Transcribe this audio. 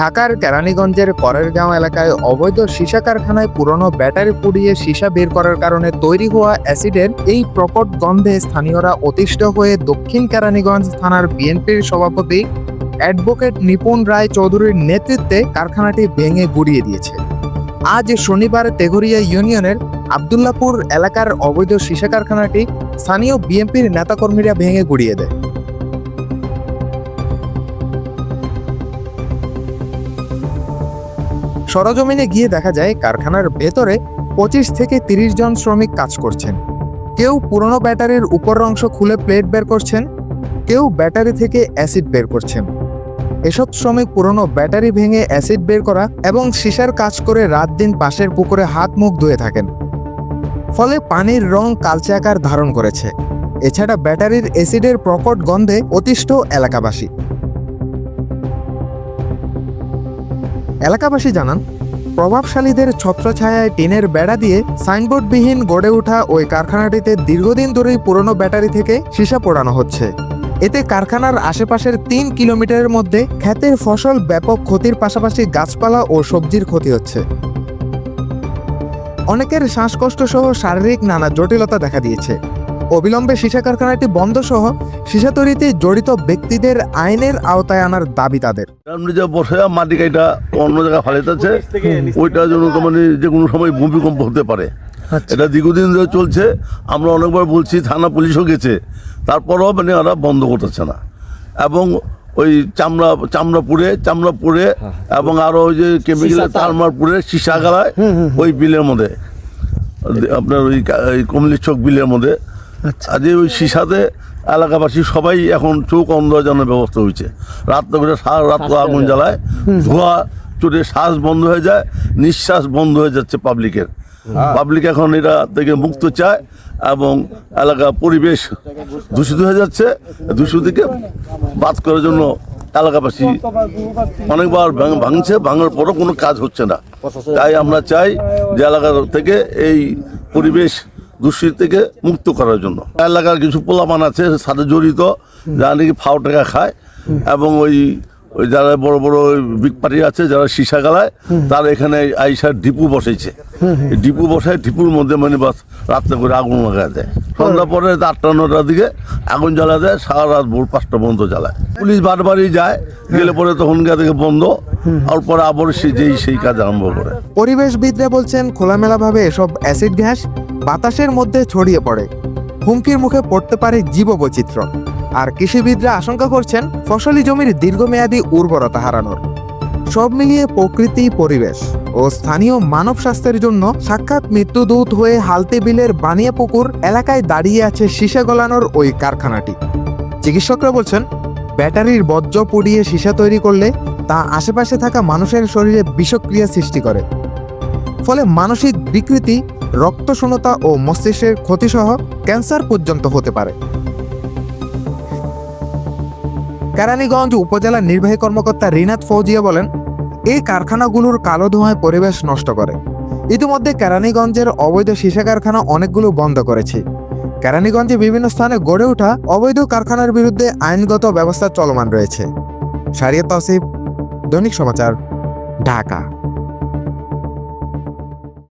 ঢাকার কেরানীগঞ্জের করেরগাঁও এলাকায় অবৈধ সীসা কারখানায় পুরনো ব্যাটারি পুড়িয়ে সীসা বের করার কারণে তৈরি হওয়া অ্যাসিডের এই প্রকট গন্ধে স্থানীয়রা অতিষ্ঠ হয়ে দক্ষিণ কেরানীগঞ্জ থানার বিএনপির সভাপতি অ্যাডভোকেট নিপুণ রায় চৌধুরীর নেতৃত্বে কারখানাটি ভেঙে গুড়িয়ে দিয়েছে। আজ শনিবার তেঘরিয়া ইউনিয়নের আবদুল্লাপুর এলাকার অবৈধ সীসা কারখানাটি স্থানীয় বিএনপির নেতাকর্মীরা ভেঙে গুড়িয়ে দেয়। সরজমিনে গিয়ে দেখা যায় কারখানার ভেতরে পঁচিশ থেকে তিরিশ জন শ্রমিক কাজ করছেন। কেউ পুরনো ব্যাটারির উপর অংশ খুলে প্লেট বের করছেন, কেউ ব্যাটারি থেকে অ্যাসিড বের করছেন। এসব শ্রমিক পুরনো ব্যাটারি ভেঙে অ্যাসিড বের করা এবং সিসার কাজ করে রাত দিন পাশের পুকুরে হাত মুখ ধুয়ে থাকেন। ফলে পানির রং কালচে আকার ধারণ করেছে। এছাড়া ব্যাটারির অ্যাসিডের প্রকট গন্ধে অতিষ্ঠ এলাকাবাসী। এলাকাবাসী জানান, প্রভাবশালীদের ছত্রছায়ায় টিনের বেড়া দিয়ে সাইনবোর্ডবিহীন গড়ে ওঠা ওই কারখানাটিতে দীর্ঘদিন ধরেই পুরনো ব্যাটারি থেকে সীসা পোড়ানো হচ্ছে। এতে কারখানার আশেপাশের তিন কিলোমিটারের মধ্যে ক্ষেতের ফসল ব্যাপক ক্ষতির পাশাপাশি গাছপালা ও সবজির ক্ষতি হচ্ছে। অনেকের শ্বাসকষ্ট সহ শারীরিক নানা জটিলতা দেখা দিয়েছে। অবিলম্বে সীসা কারখানাটি বন্ধ সহ সীসা তৈরিতে জড়িত ব্যক্তিদের আইনের আওতায় আনার দাবি তাদের। যে বসে মাটি কাইটা অন্য জায়গায় ফালাইতেছে ওইটার জন্য তো মানে যে কোনো সময় ভূমিকম্প হতে পারে। এটা দীর্ঘদিন ধরে চলছে আমরা অনেকবার বলছি থানা পুলিশও গেছে। তারপরেও মানে ওরা বন্ধ করতেছে না। এবং ওই চামড়া চামড়া পুড়ে চামড়া পুড়ে এবং আরও ওই যে কেমিক্যাল তারমার পুড়ে সীসা গালায় ওই বিলের মধ্যে। আপনার ওই কমলি চোখ বিলের মধ্যে। আজ ওই সিসাতে এলাকাবাসী সবাই এখন চোখ অন্ধ জানার ব্যবস্থা হয়েছে। রাত্রে করে সারা রাত আগুন জ্বালায়। ধোয়া চোটে শ্বাস বন্ধ হয়ে যায় নিঃশ্বাস বন্ধ হয়ে যাচ্ছে পাবলিকের। পাবলিক এখন এটা থেকে মুক্ত চায় এবং এলাকা পরিবেশ দূষিত হয়ে যাচ্ছে। দূষিত থেকে বাদ করার জন্য এলাকাবাসী অনেকবার ভাঙছে ভাঙার পরও কোনো কাজ হচ্ছে না। তাই আমরা চাই যে এলাকা থেকে এই পরিবেশ দূষিত থেকে মুক্ত করার জন্য। এলাকার কিছু পোলামান আছে, সাথে জড়িত, যারা নাকি ফাও টাকা খায়, এবং ওই ওই যারা বড় বড় বিগ পার্টি আছে, যারা সীসা গালায়, তারা এখানে আইসার ডিপু বসেছে ডিপু বসায় ডিপুর মধ্যে মানে বাস রাত্রে করে আগুন লাগায় দেয়। সন্ধ্যা পরে আটটা, নটার দিকে আগুন জ্বালা দেয়, সারা রাত ভোর পাঁচটা পর্যন্ত জ্বালায়। পুলিশ বারবারই যায়, গেলে পরে তখন গা থেকে বন্ধ, আর পরে আবার সে যেই, সেই কাজ আরম্ভ করে। পরিবেশবিদরা বলছেন, খোলামেলাভাবে এসব অ্যাসিড গ্যাস বাতাসের মধ্যে ছড়িয়ে পড়ে। হুমকির মুখে পড়তে পারে জীববৈচিত্র্য। আর কৃষিবিদরা আশঙ্কা করছেন, ফসলি জমির দীর্ঘমেয়াদী উর্বরতা হারানোর। সব মিলিয়ে প্রকৃতি, পরিবেশ ও স্থানীয় মানব স্বাস্থ্যের জন্য সাক্ষাৎ মৃত্যুদূত হয়ে হালতে বিলের বানিয়া পুকুর এলাকায় দাঁড়িয়ে আছে সীসা গলানোর ওই কারখানাটি। চিকিৎসকরা বলছেন, ব্যাটারির বর্জ্য পুড়িয়ে সীসা তৈরি করলে তা আশেপাশে থাকা মানুষের শরীরে বিষক্রিয়া সৃষ্টি করে। ফলে মানসিক বিকৃতি রক্তশূন্যতা ও মস্তিষ্কের ক্ষতিসহ ক্যান্সার পর্যন্ত হতে পারে। কেরানীগঞ্জ উপজেলার নির্বাহী কর্মকর্তা রিনাত ফৌজিয়া বলেন, এই কারখানাগুলোর কালো ধোঁয়ায় পরিবেশ নষ্ট করে। ইতিমধ্যে কেরানীগঞ্জের অবৈধ সীসা কারখানা অনেকগুলো বন্ধ করেছে। কেরানীগঞ্জে বিভিন্ন স্থানে গড়ে ওঠা অবৈধ কারখানার বিরুদ্ধে আইনগত ব্যবস্থা চলমান রয়েছে। সারিয়া তসিফ দৈনিক সমাচার, ঢাকা।